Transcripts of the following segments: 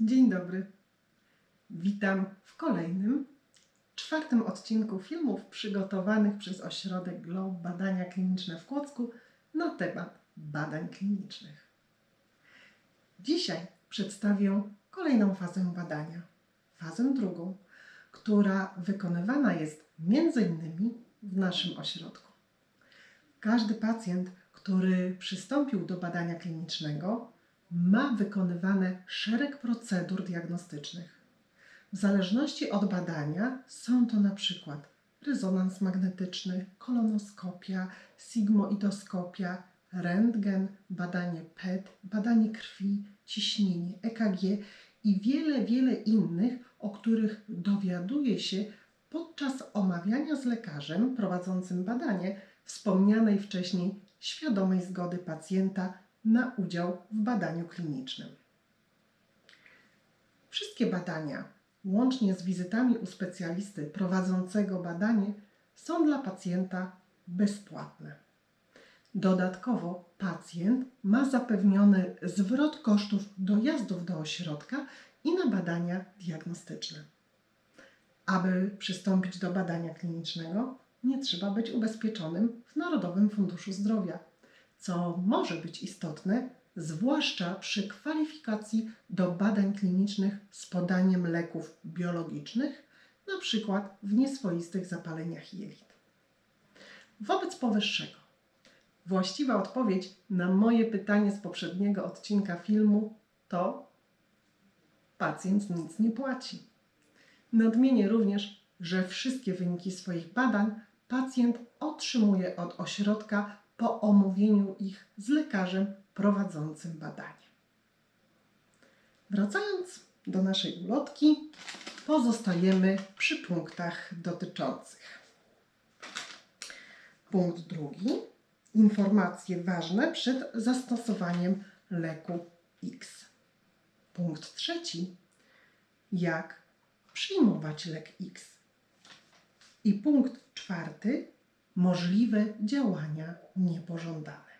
Dzień dobry. Witam w kolejnym, czwartym odcinku filmów przygotowanych przez Ośrodek Glow Badania Kliniczne w Kłodzku na temat badań klinicznych. Dzisiaj przedstawię kolejną fazę badania, fazę drugą, która wykonywana jest innymi w naszym ośrodku. Każdy pacjent, który przystąpił do badania klinicznego, ma wykonywane szereg procedur diagnostycznych. W zależności od badania są to na przykład rezonans magnetyczny, kolonoskopia, sigmoidoskopia, rentgen, badanie PET, badanie krwi, ciśnienie, EKG i wiele, wiele innych, o których dowiaduje się podczas omawiania z lekarzem prowadzącym badanie wspomnianej wcześniej świadomej zgody pacjenta na udział w badaniu klinicznym. Wszystkie badania, łącznie z wizytami u specjalisty prowadzącego badanie, są dla pacjenta bezpłatne. Dodatkowo pacjent ma zapewniony zwrot kosztów dojazdów do ośrodka i na badania diagnostyczne. Aby przystąpić do badania klinicznego, nie trzeba być ubezpieczonym w Narodowym Funduszu Zdrowia co może być istotne, zwłaszcza przy kwalifikacji do badań klinicznych z podaniem leków biologicznych, np. w nieswoistych zapaleniach jelit. Wobec powyższego, właściwa odpowiedź na moje pytanie z poprzedniego odcinka filmu to pacjent nic nie płaci. Nadmienię również, że wszystkie wyniki swoich badań pacjent otrzymuje od ośrodka po omówieniu ich z lekarzem prowadzącym badanie. Wracając do naszej ulotki, pozostajemy przy punktach dotyczących. Punkt drugi. Informacje ważne przed zastosowaniem leku X. Punkt trzeci. Jak przyjmować lek X. I punkt czwarty możliwe działania niepożądane.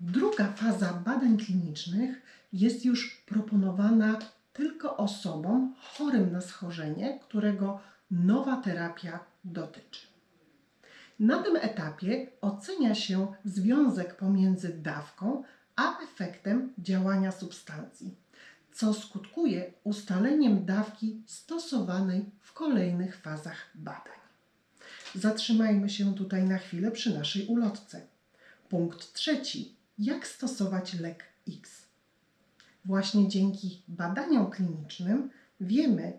Druga faza badań klinicznych jest już proponowana tylko osobom chorym na schorzenie, którego nowa terapia dotyczy. Na tym etapie ocenia się związek pomiędzy dawką a efektem działania substancji, co skutkuje ustaleniem dawki stosowanej w kolejnych fazach badań. Zatrzymajmy się tutaj na chwilę przy naszej ulotce. Punkt trzeci. Jak stosować lek X? Właśnie dzięki badaniom klinicznym wiemy,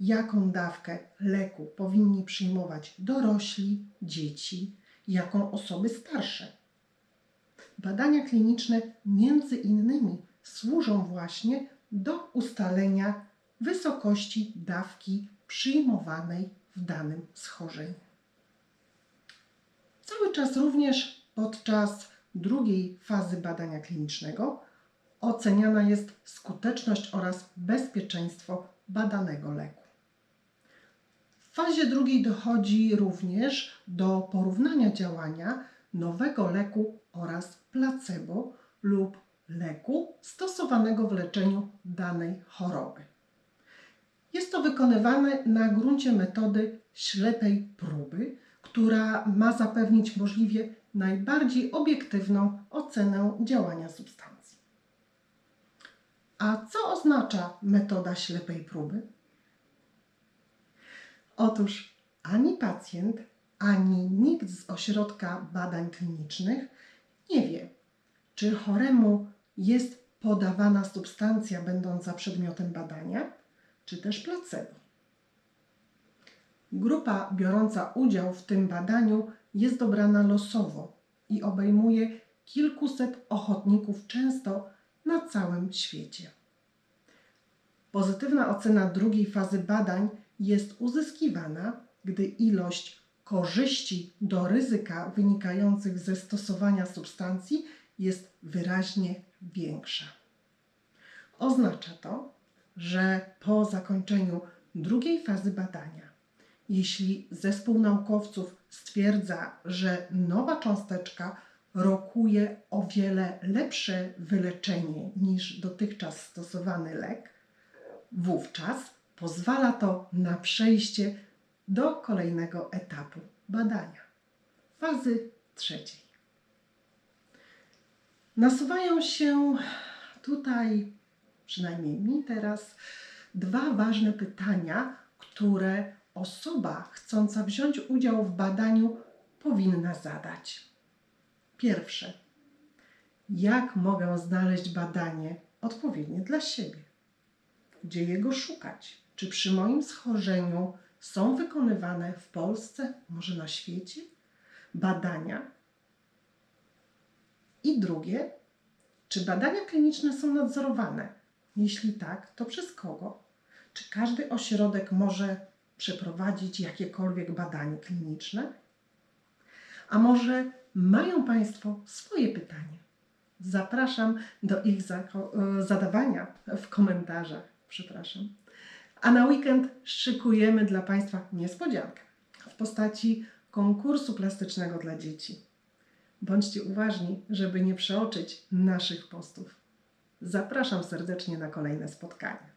jaką dawkę leku powinni przyjmować dorośli, dzieci, jaką osoby starsze. Badania kliniczne między innymi służą właśnie do ustalenia wysokości dawki przyjmowanej w danym schorzeniu. Cały czas również podczas drugiej fazy badania klinicznego oceniana jest skuteczność oraz bezpieczeństwo badanego leku. W fazie drugiej dochodzi również do porównania działania nowego leku oraz placebo lub leku stosowanego w leczeniu danej choroby. Jest to wykonywane na gruncie metody ślepej próby, która ma zapewnić możliwie najbardziej obiektywną ocenę działania substancji. A co oznacza metoda ślepej próby? Otóż ani pacjent, ani nikt z ośrodka badań klinicznych nie wie, czy choremu jest podawana substancja będąca przedmiotem badania, czy też placebo. Grupa biorąca udział w tym badaniu jest dobrana losowo i obejmuje kilkuset ochotników, często na całym świecie. Pozytywna ocena drugiej fazy badań jest uzyskiwana, gdy ilość korzyści do ryzyka wynikających ze stosowania substancji jest wyraźnie większa. Oznacza to, że po zakończeniu drugiej fazy badania jeśli zespół naukowców stwierdza, że nowa cząsteczka rokuje o wiele lepsze wyleczenie niż dotychczas stosowany lek, wówczas pozwala to na przejście do kolejnego etapu badania, fazy trzeciej. Nasuwają się tutaj, przynajmniej mi teraz, dwa ważne pytania, które osoba chcąca wziąć udział w badaniu powinna zadać. Pierwsze. Jak mogę znaleźć badanie odpowiednie dla siebie? Gdzie jego szukać? Czy przy moim schorzeniu są wykonywane w Polsce, może na świecie, badania? I drugie, czy badania kliniczne są nadzorowane? Jeśli tak, to przez kogo? Czy każdy ośrodek może przeprowadzić jakiekolwiek badanie kliniczne? A może mają Państwo swoje pytanie? Zapraszam do ich e, zadawania w komentarzach. Przepraszam. A na weekend szykujemy dla Państwa niespodziankę w postaci konkursu plastycznego dla dzieci. Bądźcie uważni, żeby nie przeoczyć naszych postów. Zapraszam serdecznie na kolejne spotkanie.